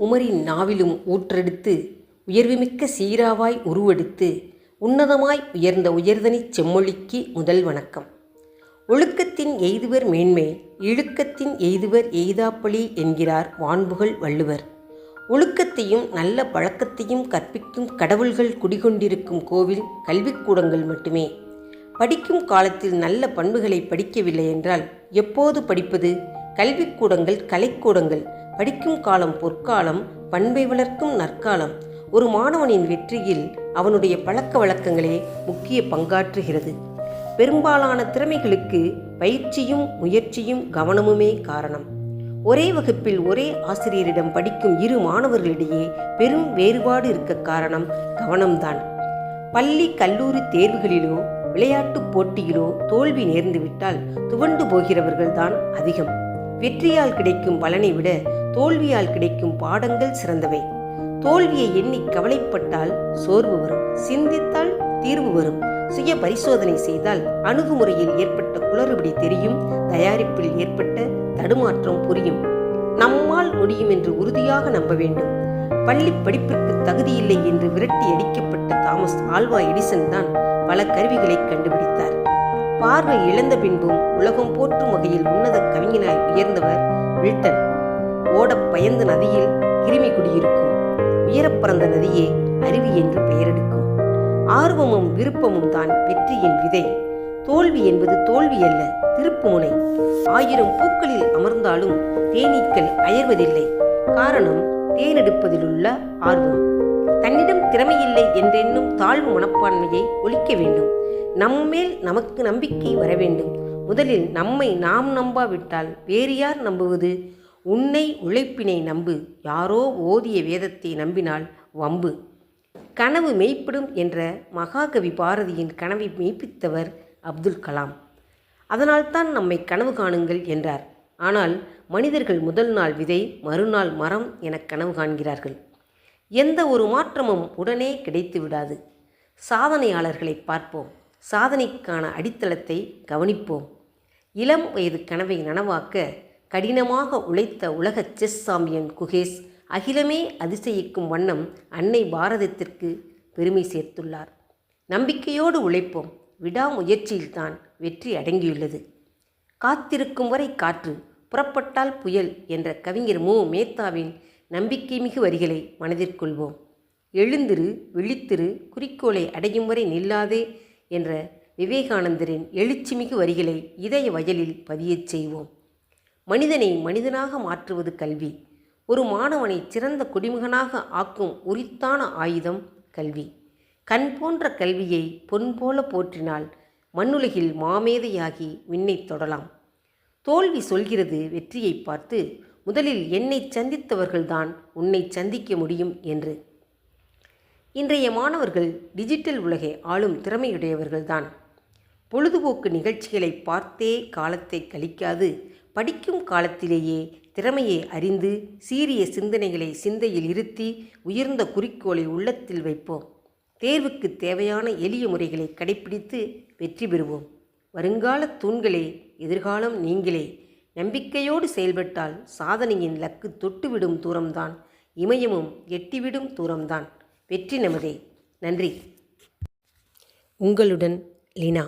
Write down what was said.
உமரின் நாவிலும் ஊற்றெடுத்து உயர்வுமிக்க சீராவாய் உருவெடுத்து உன்னதமாய் உயர்ந்த உயர்தனிச் செம்மொழிக்கு முதல் வணக்கம். ஒழுக்கத்தின் எய்துவர் மேன்மை இழுக்கத்தின் எய்துவர் எய்தாப்பழி என்கிறார் வான்புகழ் வள்ளுவர். ஒழுக்கத்தையும் நல்ல பழக்கத்தையும் கற்பிக்கும் கடவுள்கள் குடிகொண்டிருக்கும் கோவில் கல்விக்கூடங்கள் மட்டுமே. படிக்கும் காலத்தில் நல்ல பண்புகளை படிக்கவில்லை என்றால் எப்போது படிப்பது? கல்விக்கூடங்கள் கலைக்கூடங்கள் படிக்கும் காலம் பொற்காலம் பண்பை வளர்க்கும் நற்காலம். ஒரு மாணவனின் வெற்றியில் அவனுடைய பழக்க வழக்கங்களே முக்கிய பங்காற்றுகிறது. பெரும்பாலான திறமைகளுக்கு பயிற்சியும் முயற்சியும் கவனமுமே காரணம். ஒரே வகுப்பில் ஒரே ஆசிரியரிடம் படிக்கும் இரு மாணவர்களிடையே பெரும் வேறுபாடு இருக்க காரணம் கவனம்தான். பள்ளி கல்லூரி தேர்வுகளிலோ விளையாட்டுப் போட்டியிலோ தோல்வி நேர்ந்துவிட்டால் துவண்டு போகிறவர்கள்தான் அதிகம். வெற்றியால் கிடைக்கும் பலனை விட தோல்வியால் கிடைக்கும் பாடங்கள் சிறந்தவை. தோல்வியை எண்ணி கவலைப்பட்டால் சோர்வு வரும். சிந்தித்தால் தீர்வு வரும். சுய பரிசோதனை செய்தால் அணுகுமுறையில் ஏற்பட்ட குளறுபடி தெரியும். தயாரிப்பில் ஏற்பட்ட தடுமாற்றம் புரியும். நம்மால் முடியும் என்று உறுதியாக நம்ப வேண்டும். பள்ளி படிப்பிற்கு தகுதியில்லை என்று விரட்டி அடிக்கப்பட்ட தாமஸ் ஆல்வா எடிசன் தான் பல கருவிகளை கண்டுபிடித்தார். பார்வை இழந்த பின்பும் உலகம் போற்றும் வகையில் உன்னத கவிஞனாய் உயர்ந்தவர் வில்டன். ஓடப் பயந்த நதியில் கிருமி குடியிருக்கும். உயரப் பறந்த நதியே அருவி என்று பெயரெடுக்கும். ஆர்வமும் விருப்பமும் தான் வெற்றியின் விதை. தோல்வி என்பது தோல்வி அல்ல திருப்புமுனை ஆயிரம் பூக்களில் அமர்ந்தாலும் தேனீக்கள் அயர்வதில்லை. காரணம் தேனெடுப்பதிலுள்ள ஆர்வம். தன்னிடம் திறமையில்லை என்றென்னும் தாழ்வு மனப்பான்மையை ஒழிக்க வேண்டும். நம்மேல் நமக்கு நம்பிக்கை வர வேண்டும். முதலில் நம்மை நாம் நம்பாவிட்டால் வேறு யார் நம்புவது? உன்னை உழைப்பினை நம்பு. யாரோ ஓதிய வேதத்தை நம்பினால் வம்பு. கனவு மெய்ப்படும் என்ற மகாகவி பாரதியின் கனவை மெய்ப்பித்தவர் அப்துல் கலாம். அதனால்தான் நம்மை கனவு காணுங்கள் என்றார். ஆனால் மனிதர்கள் முதல் நாள் விதை மறுநாள் மரம் என கனவு காண்கிறார்கள். எந்த ஒரு மாற்றமும் உடனே கிடைத்து விடாது. சாதனையாளர்களை பார்ப்போம். சாதனைக்கான அடித்தளத்தை கவனிப்போம். இளம் வயது கனவை நனவாக்க கடினமாக உழைத்த உலக செஸ் சாம்பியன் குகேஷ் அகிலமே அதிசயிக்கும் வண்ணம் அன்னை பாரதத்திற்கு பெருமை சேர்த்துள்ளார். நம்பிக்கையோடு உழைப்போம். விடாமுயற்சியில்தான் வெற்றி அடங்கியுள்ளது. காத்திருக்கும் வரை காற்று புறப்பட்டால் புயல் என்ற கவிஞர் மு. மேத்தாவின் நம்பிக்கை மிகு வரிகளை மனதிற்கொள்வோம் எழுந்திரு விழித்திரு குறிக்கோளை அடையும் வரை நில்லாதே என்ற விவேகானந்தரின் எழுச்சிமிகு வரிகளை இதய வயலில் பதியச் செய்வோம். மனிதனை மனிதனாக மாற்றுவது கல்வி. ஒரு மாணவனை சிறந்த குடிமகனாக ஆக்கும் உரித்தான ஆயுதம் கல்வி. கண் போன்ற கல்வியை பொன் போல போற்றினால் மண்ணுலகில் மாமேதையாகி விண்ணை தொடலாம். தோல்வி சொல்கிறது வெற்றியை பார்த்து முதலில் என்னை சந்தித்தவர்கள்தான் உன்னை சந்திக்க முடியும் என்று. இன்றைய மாணவர்கள் டிஜிட்டல் உலகை ஆளும் திறமையுடையவர்கள்தான். பொழுதுபோக்கு நிகழ்ச்சிகளை பார்த்தே காலத்தை கழிக்காது படிக்கும் காலத்திலேயே திறமையை அறிந்து சீரிய சிந்தனைகளை சிந்தையில் இருத்தி உயர்ந்த குறிக்கோளை உள்ளத்தில் வைப்போம். தேர்வுக்கு தேவையான எளிய முறைகளை கடைப்பிடித்து வெற்றி பெறுவோம். வருங்கால தூண்களே எதிர்காலம் நீங்களே. நம்பிக்கையோடு செயல்பட்டால் சாதனையின் லக்கு தொட்டுவிடும் தூரம்தான். இமயமும் எட்டிவிடும் தூரம்தான். வெற்றி நமதே. நன்றி. உங்களுடன் லீனா.